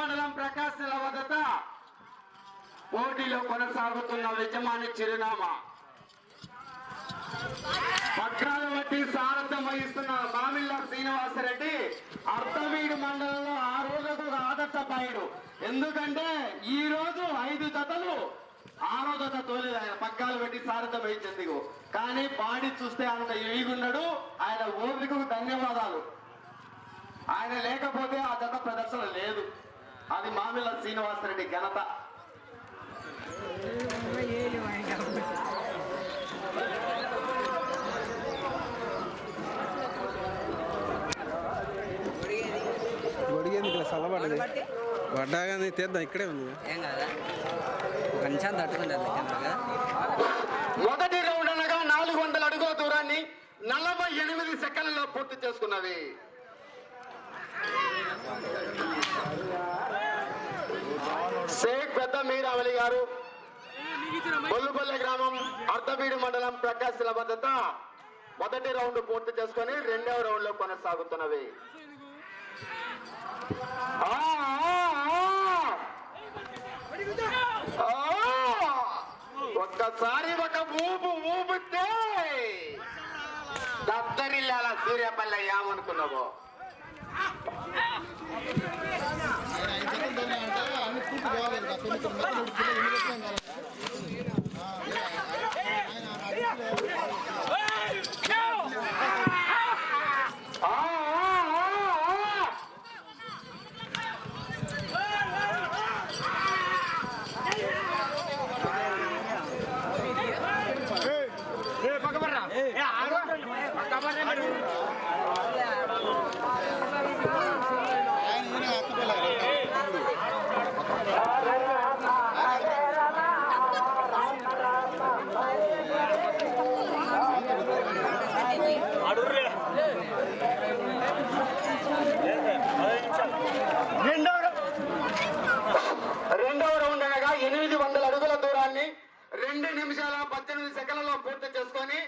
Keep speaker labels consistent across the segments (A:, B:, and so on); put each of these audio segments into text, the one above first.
A: మండలం ప్రకాశ్ వద్ద పోటీలో కొనసాగుతున్న యజమాని చిరునామా. పత్రాలు బట్టి సారథ్యం వహిస్తున్న మామిళ్ళ శ్రీనివాసరెడ్డి అర్థమీడు మండలంలో ఆ రోజుకు ఆదర్శ ఆదర్శపాయుడు ఎందుకంటే ఈ రోజు ఐదు జతలు ఆరో జత తోలేదు ఆయన. పగ్గాలు పెట్టి సారథ్యం వహించేందుకు కానీ పాడి చూస్తే అంత ఎగిగున్నాడు ఆయన ఓపికకు ధన్యవాదాలు. ఆయన లేకపోతే ఆ జత ప్రదర్శన లేదు. అది మామిళ్ళ శ్రీనివాసరెడ్డి ఘనత.
B: ఇక్కడ చల్లబడ్డది పడ్డాగానే తీద్దాం ఇక్కడే ఉంది.
C: ఏం కాదా తట్టుకుంటారు
A: మొదటి రౌండ్ అనగా నాలుగు వందల అడుగుల దూరాన్ని నలభై ఎనిమిది సెకండ్లలో పూర్తి చేసుకున్నవి. షేక్ పెద్ద మీరావళి గారు. బొల్లుపల్లె గ్రామం అర్ధబీడు మండలం ప్రకాశిల భద్రత మొదటి రౌండ్ పూర్తి చేసుకొని రెండవ రౌండ్లో కొనసాగుతున్నవి ఒక్కసారి ఒక ఊపు ఊపితే దద్దరిల్లాల సూర్యపల్లె ఏమనుకున్నావో? ఆ, ఆ, ఆ, ఆ! రెండవ రౌండ్ అనగా ఎనిమిది వందల అడుగుల దూరాన్ని రెండు నిమిషాల పద్దెనిమిది సెకండ్లలో పూర్తి చేసుకొని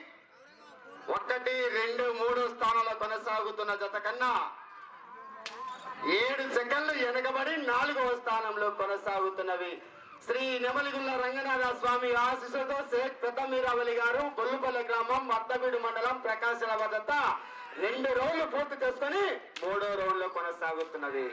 A: ఒకటి రెండు మూడు స్థానంలో కొనసాగుతున్న జత కన్నా ఏడు సెకండ్లు వెనుకబడి నాలుగవ స్థానంలో కొనసాగుతున్నవి. శ్రీ నెమలిగుల్ల రంగనాథ స్వామి ఆశీస్సులతో షేక్ పెద్దమీరావలి గారు బొల్లుపల్లె గ్రామం అద్దబీడు మండలం ప్రకాశాల వద్ద రెండు రోజులు పూర్తి చేసుకొని మూడో రౌండ్లో కొనసాగుతున్నది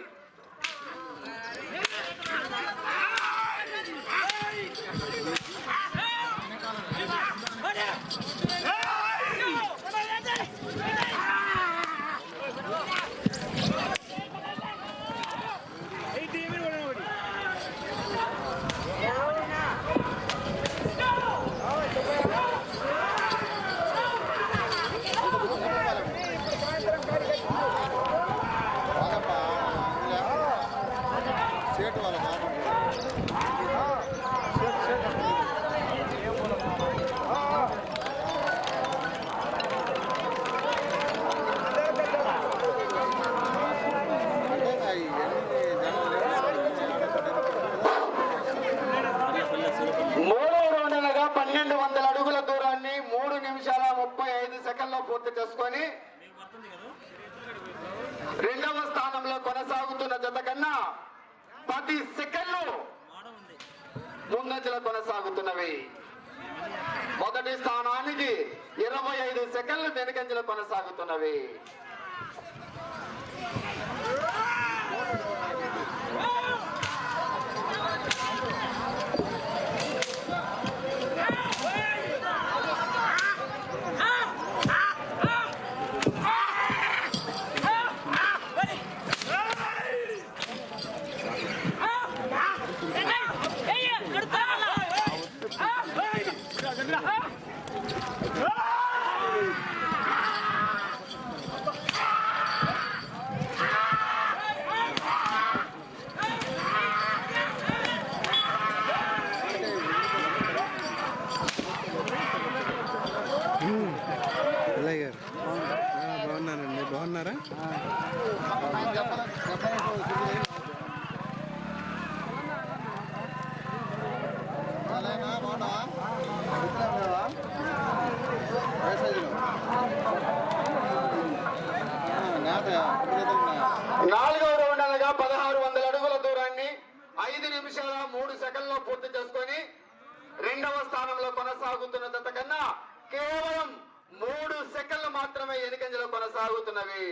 D: సేటు వాళ్ళ బాబు
A: మూడో రౌండ్ అనగా పన్నెండు వందల అడుగుల దూరాన్ని మూడు నిమిషాల ముప్పై ఐదు సెకండ్లో పూర్తి చేసుకొని రెండవ స్థానంలో కొనసాగుతున్న జత కన్నా పది సెకండ్లు ముందంజలో కొనసాగుతున్నవి. మొదటి స్థానానికి ఇరవై ఐదు సెకండ్లు వెనుకంజలో కొనసాగుతున్నవి.
B: నాలుగవ
D: రౌండ్
A: అనగా పదహారు వందల అడుగుల దూరాన్ని ఐదు నిమిషాల మూడు సెకండ్లో పూర్తి చేసుకొని రెండవ స్థానంలో కొనసాగుతున్న కన్నా కేవలం మూడు సెకండ్లు మాత్రమే ఎన్నికంజలో కొనసాగుతున్నవి.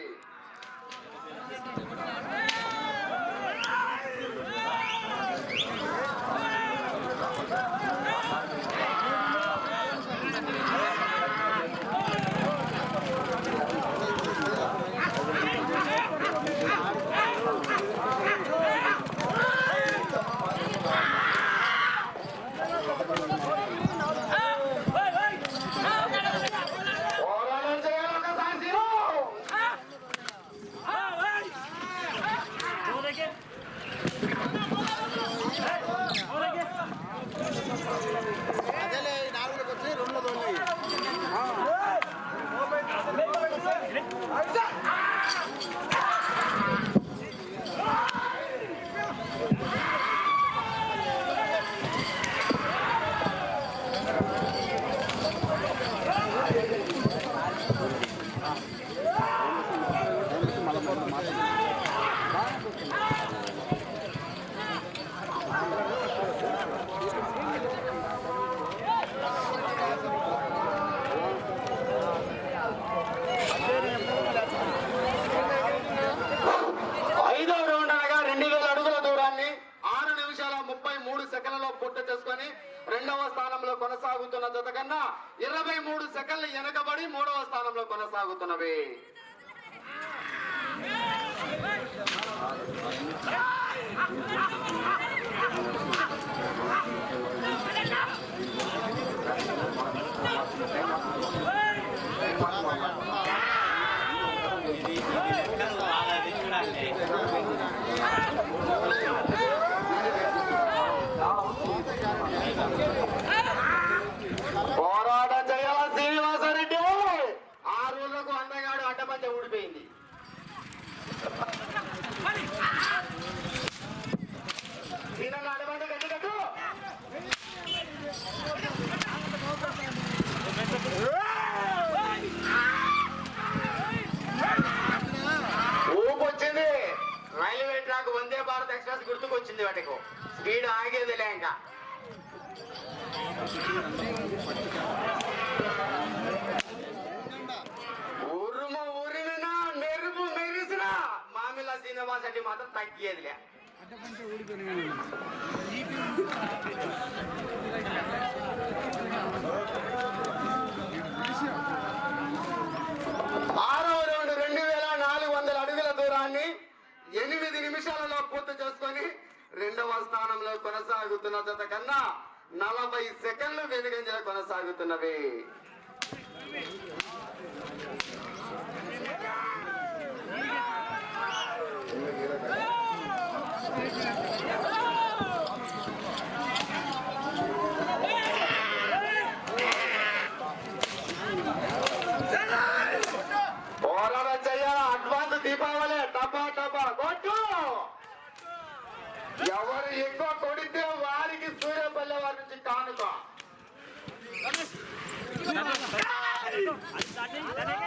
A: হবে। ఉష్ణోగ్రత కన్నా నలభై సెకండ్లు వెనుకంజల కొనసాగుతున్నవి. ఆ దాని దానికి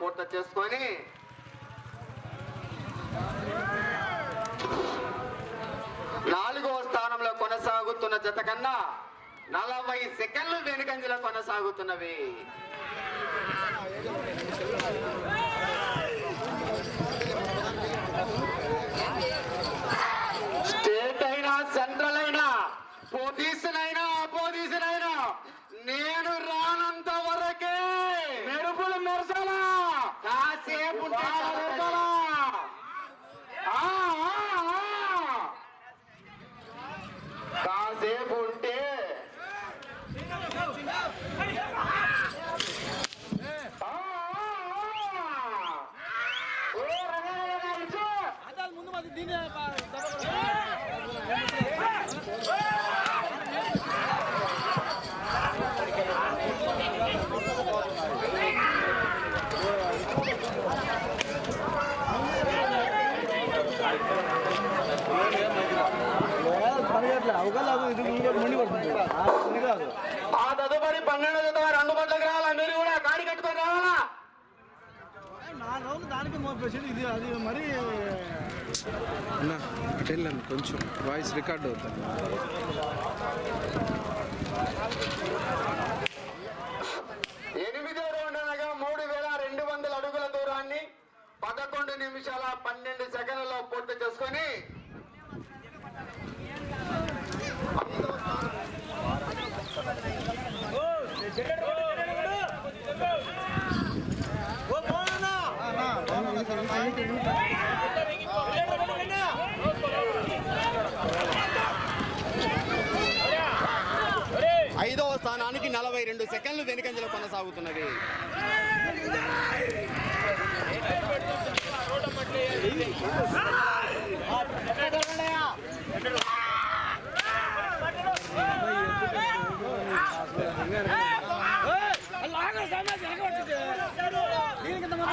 A: పూర్తి చేసుకొని నాలుగవ స్థానంలో కొనసాగుతున్న జత కన్నా నలభై సెకండ్లు వెనుకంజలో కొనసాగుతున్నవి. స్టేట్ అయినా సెంట్రల్ అయినా పోలీసులైనా ఆ తదుపరి పన్నెండు జత వారు అందుబాటులోకి రావాలా మీరు కూడా కాడి కట్టుకొని రావాలా
E: దానికి మోపేసి ఇది అది మరి
B: అన్న అటు వెళ్ళాను కొంచెం వాయిస్ రికార్డ్ అవుతుంది.
A: ఎనిమిదో రౌండ్ అనగా మూడు వేల రెండు వందల అడుగుల దూరాన్ని పదకొండు నిమిషాల పన్నెండు సెకండ్లలో పూర్తి చేసుకొని ఐదవ స్థానానికి నలభై రెండు సెకండ్లు వెనుకంజలో కొనసాగుతున్నది.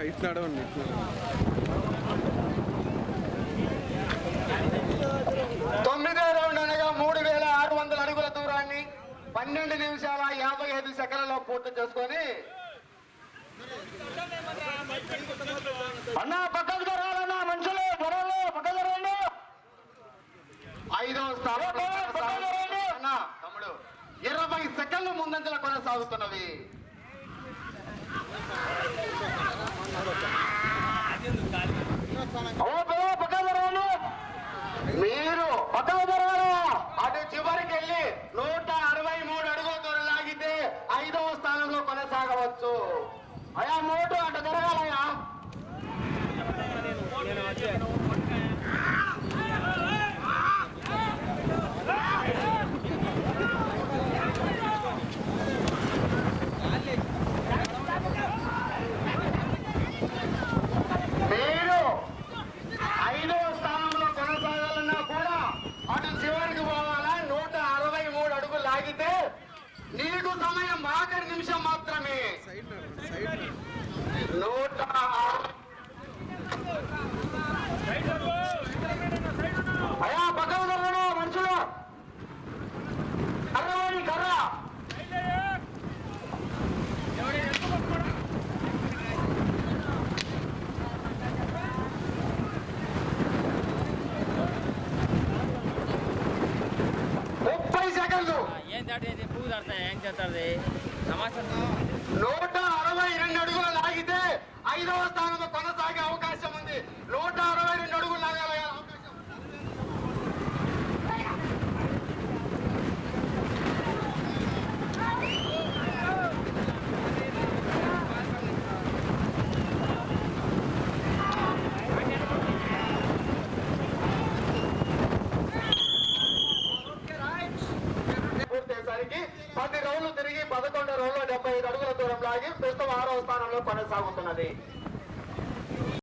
B: కొద్దిగా ఇటు రా- ఇటు నడవండి ఇటు నడవండి.
A: తొమ్మిదో రౌండ్ అనగా మూడు వేల ఆరు వందల అడుగుల దూరాన్ని పన్నెండు నిమిషాల యాభై ఐదు సెకండ్లలో పూర్తి చేసుకొని అన్నా పక్కకు జరగాలన్నా మనుషులు జరగలు పక్కకు జరగండి. ఐదవ స్థానం అన్నా తమ్ముడు ఇరవై సెకండ్లు ముందంజల కొనసాగుతున్నవి. మీరు అటు చివరికి వెళ్ళి నూట అరవై మూడు అడుగుల దూరం లాగితే ఐదవ స్థానంలో కొనసాగవచ్చు. అయా మోటు అటు జరగాలయా మీరు ఐదవ స్థానంలో కొనసాగాలన్నా కూడా అటు చివరికి పోవాలా నూట అరవై మూడు అడుగులు లాగితే నీకు సమయం ఆఖరి నిమిషం మాత్రమే
B: సైడ్ నడవండి సైడ్ నడవండి.
A: నూట అయ్యా పక్కన జరగను మనుషులు కర్రవాణి కర్ర ముప్పై సెకండ్లు
C: ఏం దాటేది ఏం చేస్తారు? సమాచారం
A: నూట అరవై రెండు అడుగులు లాగితే ఐదవ స్థానంలో కొనసాగే అవకాశం ఉంది నూట అరవై రెండు అడుగులు లాగాలి అవకాశం పూర్తయ్యేసరికి పది రౌండ్లు తిరిగి పదకొండు రౌండ్ల డెబ్బై ఐదు అడుగుల దూరం లాగి ప్రస్తుతం ఆరవ స్థానంలో కొనసాగుతున్నది.